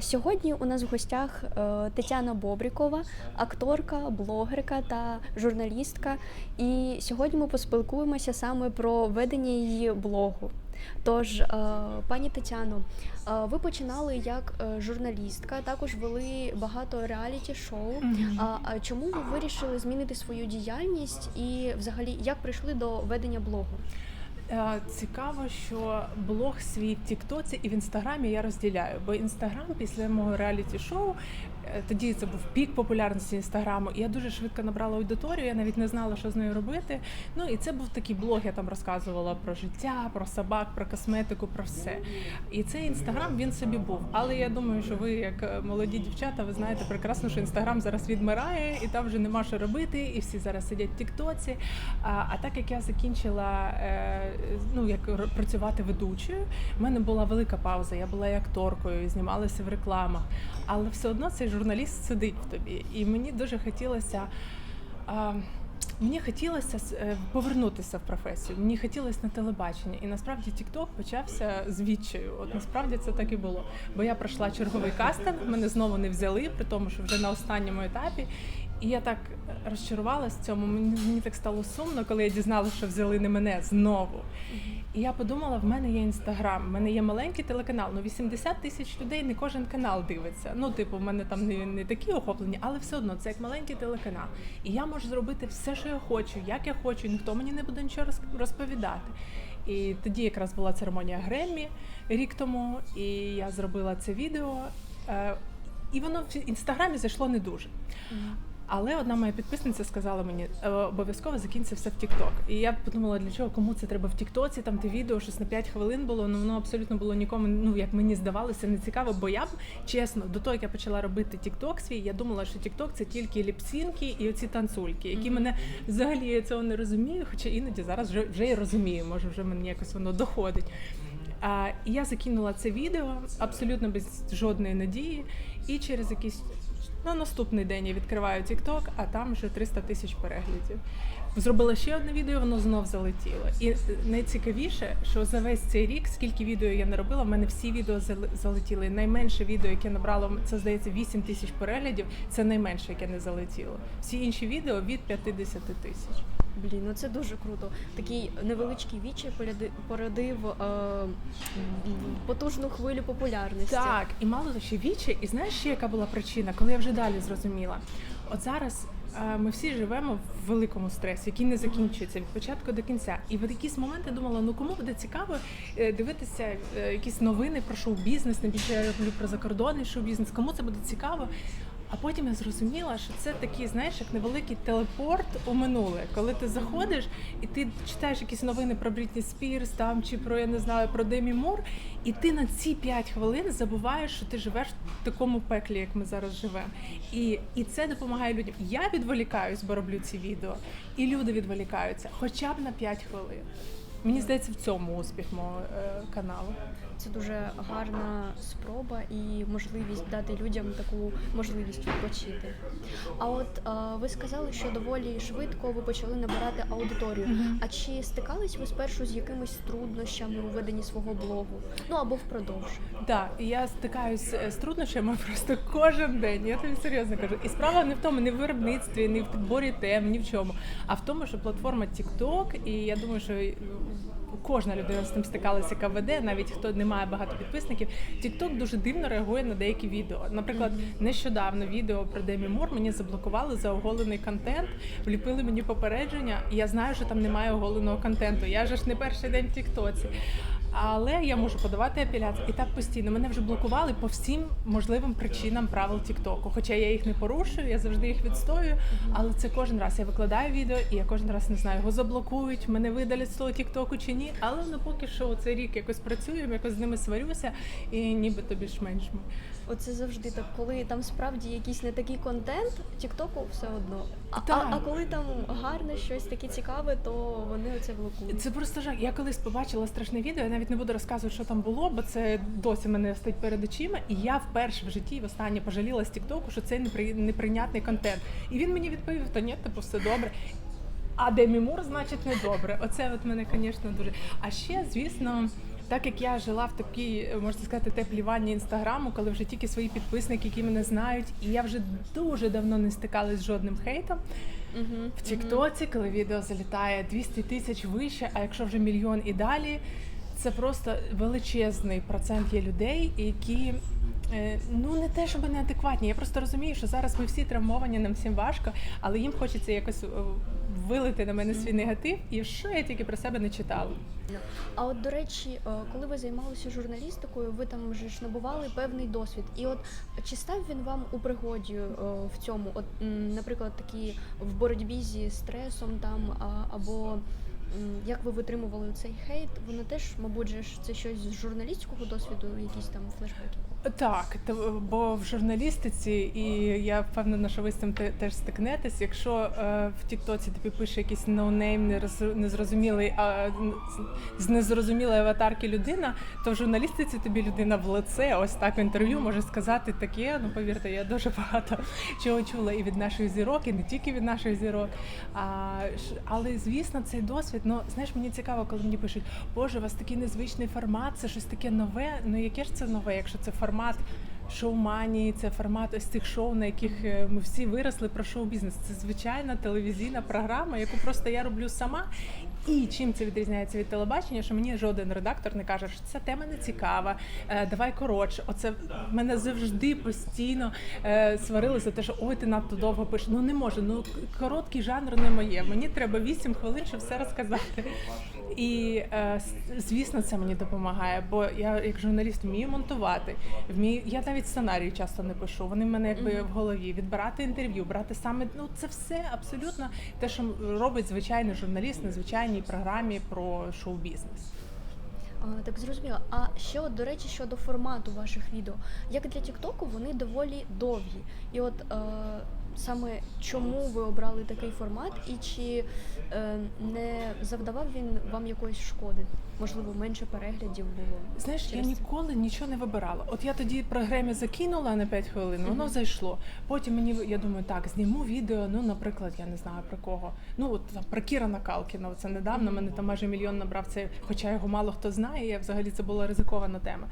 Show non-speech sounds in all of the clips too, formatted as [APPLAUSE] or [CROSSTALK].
Сьогодні у нас в гостях е, Тетяна Бобрікова, акторка, блогерка та журналістка. І сьогодні ми поспілкуємося саме про ведення її блогу. Тож, е, пані Тетяно, е, ви починали як журналістка, також вели багато реаліті-шоу. А чому ви вирішили змінити свою діяльність і взагалі як прийшли до ведення блогу? Е, Цікаво, що блог свій в Тіктоці і в інстаграмі я розділяю. Бо інстаграм після мого реаліті-шоу е, тоді це був пік популярності інстаграму. І я дуже швидко набрала аудиторію. Я навіть не знала, що з нею робити. Ну і це був такий блог. Я там розказувала про життя, про собак, про косметику, про все. І цей інстаграм він собі був. Але я думаю, що ви, як е, молоді дівчата, ви знаєте прекрасно, що інстаграм зараз відмирає, і там вже нема що робити, і всі зараз сидять в Тіктоці. А, а так як я закінчила ну як працювати ведучою, в мене була велика пауза. Я була і акторкою, і знімалася в рекламах, але все одно цей журналіст сидить в тобі. І мені дуже хотілося. А, Мені хотілося е, повернутися в професію. Мені хотілося на телебачення, і насправді TikTok почався з відчаю. От насправді це так і було. Бо я пройшла черговий кастинг, мене знову не взяли, при тому, що вже на останньому етапі. І я так розчарувалася в цьому. Мені, мені так стало сумно, коли я дізналася, що взяли не мене знову. І я подумала, в мене є інстаграм, в мене є маленький телеканал. Ну 80 тисяч людей не кожен канал дивиться. Ну, типу, в мене там не, не такі охоплені, але все одно це як маленький телеканал. І я можу зробити все, що я хочу, як я хочу, і ніхто мені не буде нічого розповідати. І тоді якраз була церемонія Греммі рік тому, і я зробила це відео. Е, І воно в інстаграмі зайшло не дуже. Але одна моя підписниця сказала мені, «Е, обов'язково закінься все в Тікток. І я подумала, для чого кому це треба в Тіктоці, там те відео, щось на 5 хвилин було. Ну воно абсолютно було нікому, ну як мені здавалося, не цікаво. Бо я б чесно, до того як я почала робити Тікток свій, я думала, що Тікток це тільки ліпсінки і оці танцульки, які мене взагалі я цього не розумію. Хоча іноді зараз вже вже і розумію, може вже мені якось воно доходить. А, і я закинула це відео абсолютно без жодної надії, і через якийсь на наступний день я відкриваю TikTok, а там вже 300 тисяч переглядів. Зробила ще одне відео, воно знов залетіло. І найцікавіше, що за весь цей рік, скільки відео я не робила, в мене всі відео залетіли. Найменше відео, яке набрало, це здається 8 тисяч переглядів. Це найменше, яке не залетіло. Всі інші відео від 50 тисяч. Блін, ну це дуже круто. Такий невеличкий вічі породив е, потужну хвилю популярності. Так, і мало того, ще вічі, і знаєш ще яка була причина, коли я вже далі зрозуміла. От зараз е, ми всі живемо в великому стресі, який не закінчується від початку до кінця. І в якийсь момент я думала, ну кому буде цікаво е, дивитися е, якісь новини про шоу-бізнес, найбільше я люблю про закордонний шоу-бізнес, кому це буде цікаво. А потім я зрозуміла, що це такий, знаєш, як невеликий телепорт у минуле, коли ти заходиш і ти читаєш якісь новини про Брітні Спірс там чи про я не знаю про Демі Мур, і ти на ці 5 хвилин забуваєш, що ти живеш в такому пеклі, як ми зараз живемо. І, і це допомагає людям. Я відволікаюсь, бо роблю ці відео, і люди відволікаються, хоча б на 5 хвилин. Мені здається, в цьому успіх мого е, каналу. Це дуже гарна спроба і можливість дати людям таку можливість відпочити. А от е, ви сказали, що доволі швидко ви почали набирати аудиторію. А чи стикались ви спершу з якимись труднощами у веденні свого блогу? Ну або впродовж? Так, я стикаюсь е, з труднощами просто кожен день. Я тобі серйозно кажу. І справа не в тому, не в виробництві, не в підборі тем, ні в чому, а в тому, що платформа TikTok, і я думаю, що кожна людина з тим стикалася, яка веде, навіть хто не має багато підписників. TikTok дуже дивно реагує на деякі відео. Наприклад, нещодавно відео про Демі Мор мені заблокували за оголений контент, вліпили мені попередження, і я знаю, що там немає оголеного контенту. Я ж не перший день в Тіктоці. Але я можу подавати апеляцію. І так постійно. Мене вже блокували по всім можливим причинам правил Тіктоку. Хоча я їх не порушую, я завжди їх відстоюю. Але це кожен раз я викладаю відео, і я кожен раз не знаю, його заблокують, мене видалять з того Тіктоку чи ні. Але ну поки що цей рік якось працюємо, якось з ними сварюся, і нібито більш-менш ми. Оце завжди так, коли там справді якийсь не такий контент, Тіктоку все одно. А, а, а коли там гарне щось таке цікаве, то вони оце блокують. Це просто жах. Я колись побачила страшне відео. Я навіть не буду розказувати, що там було, бо це досі мене стоїть перед очима. І я вперше в житті востаннє пожаліла з Тіктоку, що це непри... неприйнятний контент. І він мені відповів: та ні, типу, все добре. А Демі Мур, значить, не добре. Оце от мене, звісно, дуже. А ще, звісно. Так як я жила в такій, можна сказати, теплій ванні інстаграму, коли вже тільки свої підписники, які мене знають, і я вже дуже давно не стикалась з жодним хейтом. Угу. В Тіктоці, коли відео залітає 200 тисяч вище, а якщо вже мільйон і далі, це просто величезний процент є людей, які е, ну не те, щоб неадекватні. Я просто розумію, що зараз ми всі травмовані, нам всім важко, але їм хочеться якось е, вилити на мене свій негатив, і що я тільки про себе не читала. А от до речі, е, коли ви займалися журналістикою, ви там вже ж набували певний досвід. І от чи став він вам у пригоді е, в цьому? От, наприклад, такі в боротьбі зі стресом там або як ви витримували цей хейт? Воно теж, мабуть, ж це щось з журналістського досвіду, якісь там флешбеки. Так, то- бо в журналістиці, і я впевнена, що ви з цим те- теж стикнетесь. Якщо е, в Тіктоці тобі пише якийсь ноунейм, незрозумілий, а з незрозумілої аватарки людина, то в журналістиці тобі людина в лице, ось так в інтерв'ю може сказати таке. Ну повірте, я дуже багато [LAUGHS] чого чула і від наших зірок, і не тільки від наших зірок. А, але звісно, цей досвід. Ну знаєш, мені цікаво, коли мені пишуть, Боже, у вас такий незвичний формат, це щось таке нове. Ну яке ж це нове, якщо це формат шоуманії, це формат ось цих шоу, на яких е, ми всі виросли про шоу-бізнес. Це звичайна телевізійна програма, яку просто я роблю сама. І чим це відрізняється від телебачення, що мені жоден редактор не каже, що ця тема не цікава, е, давай коротше. Оце мене завжди постійно е, сварили за те, що ой, ти надто довго пишеш. Ну не можу. Ну короткий жанр не моє. Мені треба 8 хвилин, щоб все розказати. І е, звісно, це мені допомагає, бо я як журналіст вмію монтувати. Вмію, я навіть сценарії часто не пишу. Вони в мене якби в голові. Відбирати інтерв'ю, брати саме ну це все абсолютно те, що робить звичайний журналіст на звичайній програмі про шоу-бізнес. Так зрозуміло. А ще от, до речі, щодо формату ваших відео, як для Тіктоку, вони доволі довгі. І от е, саме чому ви обрали такий формат, і чи е, не завдавав він вам якоїсь шкоди? Можливо, менше переглядів було. Знаєш, я через це? ніколи нічого не вибирала. От я тоді програмі закинула на 5 хвилин, воно зайшло. Потім мені я думаю, так, зніму відео. Ну, наприклад, я не знаю про кого. Ну от про Кіра Накалкіна. Це недавно. Мене там майже мільйон набрав це, хоча його мало хто знає. Я взагалі це була ризикована тема.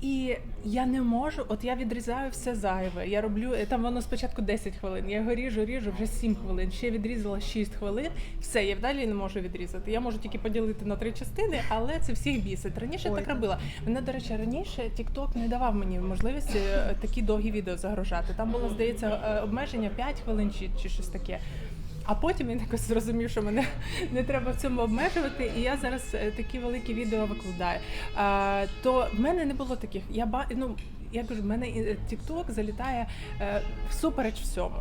І я не можу, от я відрізаю все зайве. Я роблю е, там воно спочатку 10 хвилин. Я його ріжу, ріжу вже 7 хвилин. Ще відрізала 6 хвилин. Все, я далі не можу відрізати. Я можу тільки поділити на три частини, але це всіх бісить. Раніше Ой, так робила. Мене, до речі, раніше TikTok не давав мені можливості е, такі довгі відео загружати. Там було, здається, е, обмеження 5 хвилин чи, чи щось таке. А потім він якось зрозумів, що мене [LAUGHS] не треба в цьому обмежувати, і я зараз е, такі великі відео викладаю. А, то в мене не було таких. Я ба... ну, я кажу, в мене TikTok залітає е, всупереч всьому.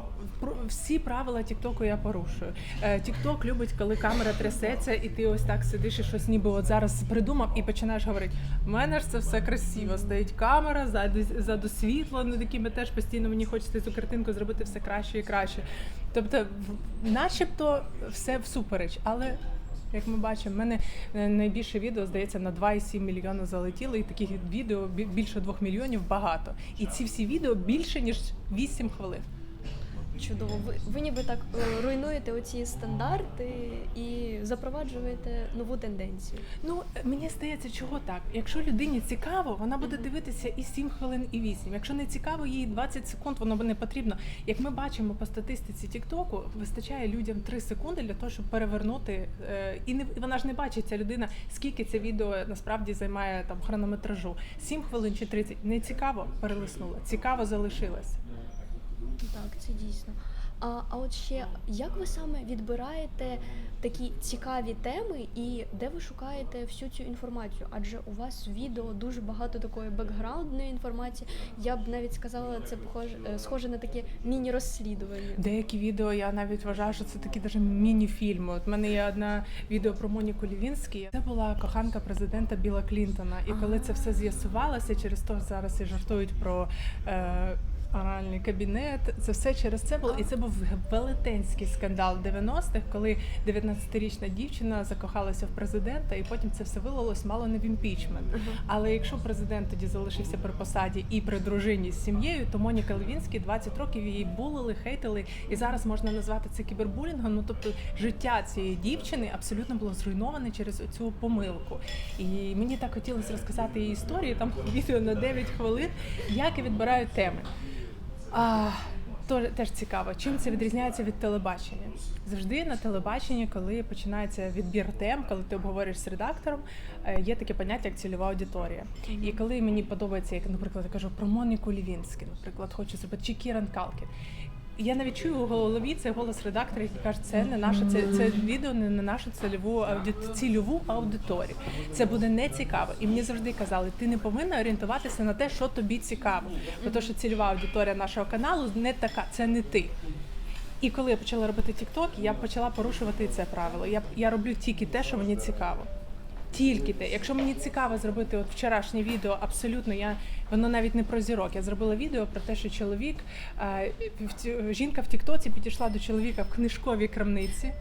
Всі правила TikTok я порушую. Е, TikTok любить, коли камера трясеться, і ти ось так сидиш і щось ніби от зараз придумав і починаєш говорити. В мене ж це все красиво. Стоїть камера, ззаду, ззаду світло, ну такими теж постійно мені хочеться цю картинку зробити все краще і краще. Тобто, начебто, все всупереч, але. Як ми бачимо, в мене е, найбільше відео здається на 2,7 мільйона залетіло, і таких відео бі- більше 2 мільйонів багато. І ці всі відео більше ніж 8 хвилин. Чудово. Ви, ви ніби так е, руйнуєте оці стандарти і запроваджуєте нову тенденцію. Ну е, мені здається, чого так? Якщо людині цікаво, вона буде дивитися і 7 хвилин, і 8. Якщо не цікаво, їй 20 секунд, воно не потрібно. Як ми бачимо по статистиці Тіктоку, вистачає людям 3 секунди для того, щоб перевернути. е, І не вона ж не бачить ця людина, скільки це відео насправді займає там хронометражу. 7 хвилин чи 30. Не цікаво, перелиснула. Цікаво залишилась. Так, це дійсно. А, а от ще як ви саме відбираєте такі цікаві теми і де ви шукаєте всю цю інформацію? Адже у вас в відео дуже багато такої бекграундної інформації. Я б навіть сказала, це похоже е, схоже на таке міні-розслідування. Деякі відео я навіть вважаю, що це такі даже міні-фільми. От в мене є одне відео про Моніку Лівінський. Це була коханка президента Біла Клінтона. І коли це все з'ясувалося, через то зараз і жартують про. Е, Оральний кабінет, це все через це було, і це був велетенський скандал 90-х, коли 19-річна дівчина закохалася в президента, і потім це все вилилось мало не в імпічмент. Але якщо президент тоді залишився при посаді і при дружині з сім'єю, то Моніка Левінський 20 років її булили, хейтили, і зараз можна назвати це кібербулінгом. Ну тобто життя цієї дівчини абсолютно було зруйноване через цю помилку. І мені так хотілося розказати її історію. Там відео на 9 хвилин, як я відбираю теми. А, то теж цікаво, чим це відрізняється від телебачення. Завжди на телебаченні, коли починається відбір тем, коли ти обговорюєш з редактором, е, є таке поняття як цільова аудиторія. І коли мені подобається, як, наприклад, я кажу про Моніку Лівінську, наприклад, хочу зробити чи Кіран Калкін. Я навіть чую у голові цей голос редактора, який каже, це не наше, це, це відео не на нашу цільову ауди- цільову аудиторію. Це буде не цікаво. І мені завжди казали, ти не повинна орієнтуватися на те, що тобі цікаво. Бо то, що цільова аудиторія нашого каналу не така, це не ти. І коли я почала робити TikTok, я почала порушувати це правило. Я, я роблю тільки те, що мені цікаво. Тільки те. Якщо мені цікаво зробити от вчорашнє відео, абсолютно я воно навіть не про зірок. Я зробила відео про те, що чоловік е, жінка в Тіктоці підійшла до чоловіка в книжковій крамниці.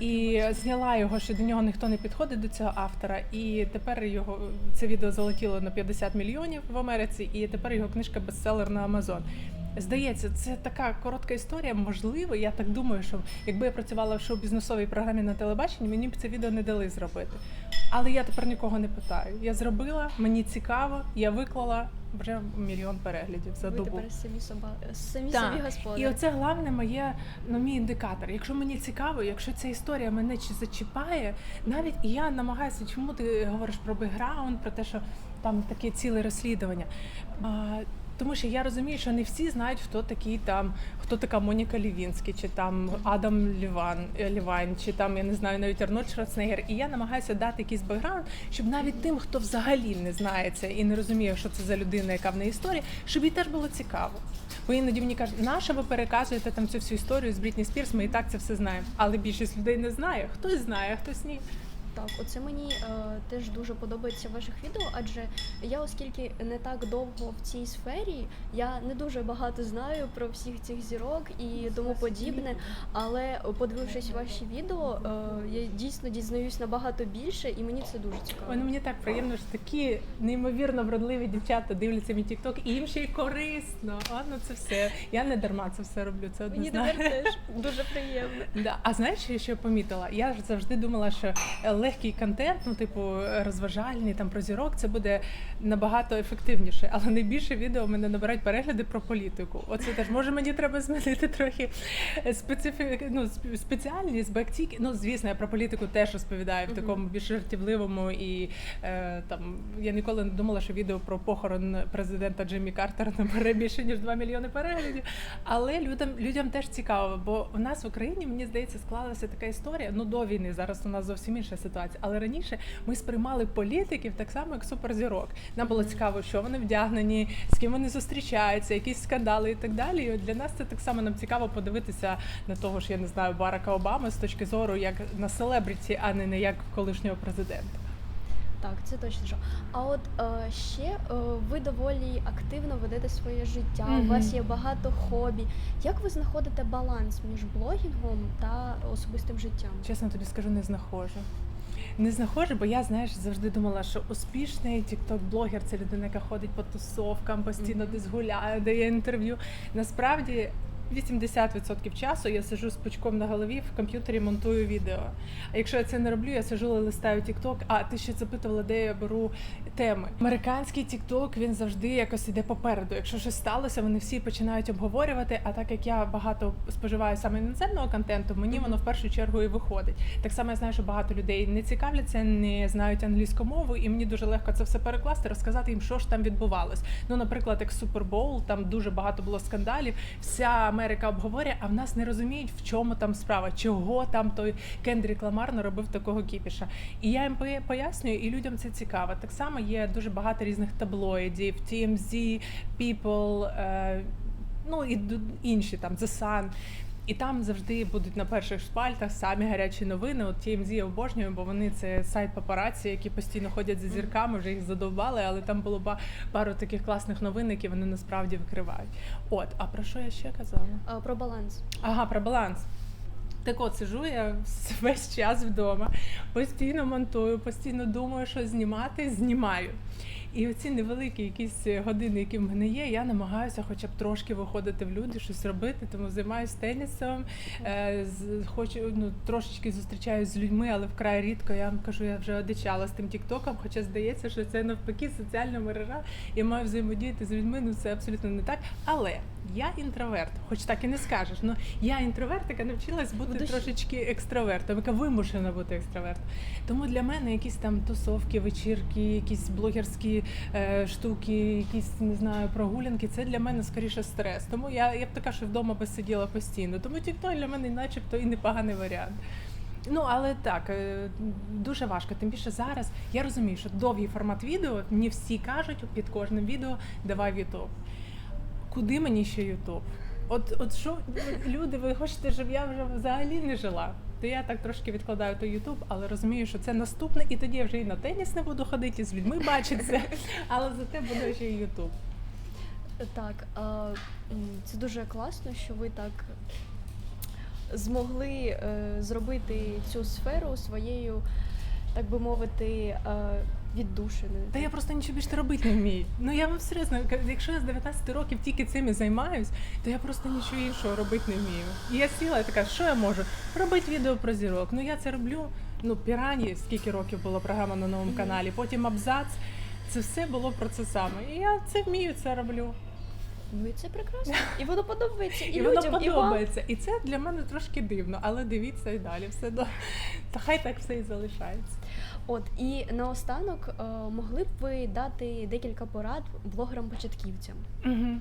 І зняла його, що до нього ніхто не підходить до цього автора. І тепер його це відео залетіло на 50 мільйонів в Америці, і тепер його книжка бестселер на Амазон. Здається, це така коротка історія. Можливо, я так думаю, що якби я працювала в шоу-бізнесовій програмі на телебаченні, мені б це відео не дали зробити. Але я тепер нікого не питаю. Я зробила, мені цікаво, я виклала вже мільйон переглядів за Ви добу. тепер самі соба самі Так. собі господарі. І оце головне моє ну, мій індикатор. Якщо мені цікаво, якщо ця історія мене чи зачіпає, навіть і я намагаюся, чому ти говориш про бекграунд, про те, що там таке ціле розслідування. А, тому що я розумію, що не всі знають, хто такий там, хто така Моніка Лівінський, чи там Адам Ліван, е, Лівайн, чи там я не знаю навіть Арнольд Шварценеггер. І я намагаюся дати якийсь бекграунд, щоб навіть тим, хто взагалі не знає це і не розуміє, що це за людина, яка в неї історія, щоб їй теж було цікаво. Бо іноді мені кажуть, нащо ви переказуєте там цю всю історію з Брітні Спірс, ми і так це все знаємо. Але більшість людей не знає. Хтось знає, хтось ні. Так, оце мені е, теж дуже подобається в ваших відео, адже я, оскільки не так довго в цій сфері, я не дуже багато знаю про всіх цих зірок і тому подібне. Але подивившись ваші відео, е, я дійсно дізнаюсь набагато більше, і мені це дуже цікаво. Ой, ну мені так приємно, що такі неймовірно вродливі дівчата дивляться мій тікток, і їм ще й корисно. А ну це все. Я не дарма це все роблю. Це Мені однозначно. тепер теж дуже приємно. Да. А знаєш, що я ще помітила? Я ж завжди думала, що легкий контент, ну типу розважальний там про зірок, це буде набагато ефективніше. Але найбільше відео мене набирають перегляди про політику. Оце теж може мені треба змінити трохи специфі... ну, спеціальність, тільки ну звісно, я про політику теж розповідаю в такому більш жартівливому і е, там я ніколи не думала, що відео про похорон президента Джиммі Картера набере більше ніж 2 мільйони переглядів. Але людям людям теж цікаво, бо у нас в Україні мені здається склалася така історія. Ну до війни зараз у нас зовсім інша ситуація. Але раніше ми сприймали політиків так само, як суперзірок. Нам було цікаво, що вони вдягнені, з ким вони зустрічаються, якісь скандали і так далі. І от для нас це так само нам цікаво подивитися на того ж, я не знаю, Барака Обами з точки зору як на селебріті, а не на як колишнього президента. Так, це точно. що. А от е, ще е, ви доволі активно ведете своє життя. У вас є багато хобі. Як ви знаходите баланс між блогінгом та особистим життям? Чесно тобі скажу, не знаходжу. Не знаходжу, бо я знаєш завжди думала, що успішний тікток-блогер це людина, яка ходить по тусовкам, постійно десь гуляє, дає інтерв'ю. Насправді. 80% часу я сижу з пучком на голові в комп'ютері монтую відео. А якщо я це не роблю, я сижу листаю TikTok. А ти ще запитувала, де я беру теми. Американський TikTok, він завжди якось іде попереду. Якщо щось сталося, вони всі починають обговорювати. А так як я багато споживаю саме іноземного контенту, мені воно в першу чергу і виходить. Так само я знаю, що багато людей не цікавляться, не знають англійську мову, і мені дуже легко це все перекласти, розказати їм, що ж там відбувалось. Ну, наприклад, як Супербоул, там дуже багато було скандалів. Вся Америка обговорює, а в нас не розуміють, в чому там справа, чого там той Кендрік Ламар наробив такого кіпіша. І я їм пояснюю, і людям це цікаво. Так само є дуже багато різних таблоїдів, TMZ, People, е, ну і інші там The Sun. І там завжди будуть на перших шпальтах самі гарячі новини. От TMZ я обожнюю, бо вони це сайт папараці, які постійно ходять за зірками, вже їх задовбали, але там було пару таких класних новин, які вони насправді викривають. От, а про що я ще казала? Е, Про баланс. Ага, про баланс. Так от сижу я весь час вдома, постійно монтую, постійно думаю, що знімати, знімаю. І оці невеликі якісь години, які в мене є, я намагаюся хоча б трошки виходити в люди, щось робити, тому займаюся тенісом, е, з- хочу ну, трошечки зустрічаюсь з людьми, але вкрай рідко. Я вам кажу, я вже одичала з тим тіктоком, хоча здається, що це навпаки соціальна мережа. Я маю взаємодіяти з людьми, ну це абсолютно не так. Але я інтроверт, хоч так і не скажеш. Ну я інтроверт, яка навчилась бути душі. трошечки екстравертом, яка вимушена бути екстравертом. Тому для мене якісь там тусовки, вечірки, якісь блогерські е, штуки, якісь не знаю, прогулянки. Це для мене скоріше стрес. Тому я, я б така, що вдома би сиділа постійно. Тому TikTok для мене, начебто, і непоганий варіант. Ну, але так, е, дуже важко. Тим більше зараз я розумію, що довгий формат відео мені всі кажуть під кожним відео давай в YouTube. Куди мені ще YouTube? От, от що люди, ви хочете, щоб я вже взагалі не жила? То я так трошки відкладаю той Ютуб, але розумію, що це наступне, і тоді я вже і на теніс не буду ходити, і з людьми бачитися, [LAUGHS] але зате буде ще і Ютуб. Так, це дуже класно, що ви так змогли е, зробити цю сферу своєю, так би мовити, е, віддушиною. Та я просто нічого більше робити не вмію. Ну я вам серйозно, якщо я з 19 років тільки цим і займаюсь, то я просто нічого іншого робити не вмію. І я сіла і така, що я можу? Робити відео про зірок. Ну я це роблю. Ну, пірані, скільки років була програма на новому каналі, потім абзац. Це все було про це саме. І я це вмію, це роблю. Ну і це прекрасно. І воно подобається, [LAUGHS] і, І, людям, воно і вам. подобається. І це для мене трошки дивно, але дивіться і далі. Все до [LAUGHS] та хай так все і залишається. От і наостанок е, могли б ви дати декілька порад блогерам-початківцям. Угу.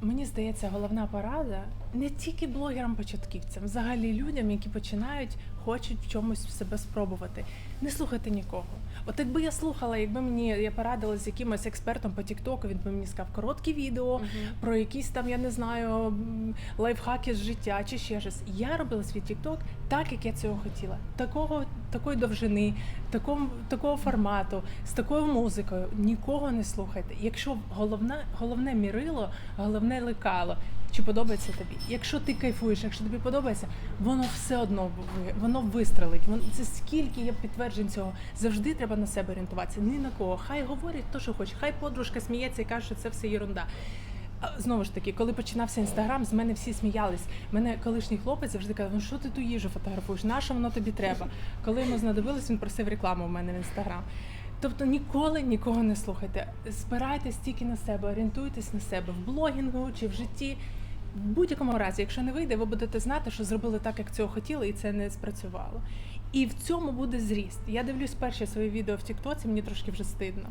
Мені здається, головна порада не тільки блогерам-початківцям, взагалі людям, які починають, хочуть в чомусь себе спробувати. Не слухайте нікого. От якби я слухала, якби мені я порадила з якимось експертом по Тіктоку, він би мені сказав короткі відео про якісь там, я не знаю, лайфхаки з життя чи ще щось. Я робила свій Тікток так, як я цього хотіла. Такого, такої довжини, такого, такого формату, з такою музикою. Нікого не слухайте. Якщо головне, головне мірило, головне лекало. Чи подобається тобі? Якщо ти кайфуєш, якщо тобі подобається, воно все одно воно вистрелить. Воно це скільки є підтверджень цього. Завжди треба на себе орієнтуватися. Ні на кого. Хай говорять то, що хоче. Хай подружка сміється і каже, що це все єрунда. Знову ж таки, коли починався інстаграм, з мене всі сміялись. Мене колишній хлопець завжди казав, ну що ти ту їжу фотографуєш? На що воно тобі треба? Коли йому знадобилось, він просив рекламу в мене в інстаграм. Тобто ніколи нікого не слухайте. Спирайтесь тільки на себе, орієнтуйтесь на себе в блогінгу чи в житті. В будь-якому разі, якщо не вийде, ви будете знати, що зробили так, як цього хотіли, і це не спрацювало. І в цьому буде зріст. Я дивлюсь перші свої відео в Тіктоці, мені трошки вже стидно.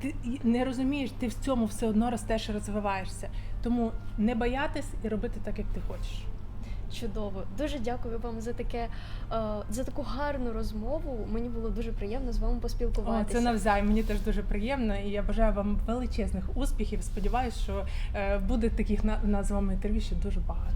Ти не розумієш, ти в цьому все одно ростеш і розвиваєшся. Тому не боятись і робити так, як ти хочеш. Чудово. Дуже дякую вам за таке е, за таку гарну розмову. Мені було дуже приємно з вами О, це навзаєм. Мені теж дуже приємно, і я бажаю вам величезних успіхів. Сподіваюсь, що е, буде таких на, на з вами інтерв'ю ще дуже багато.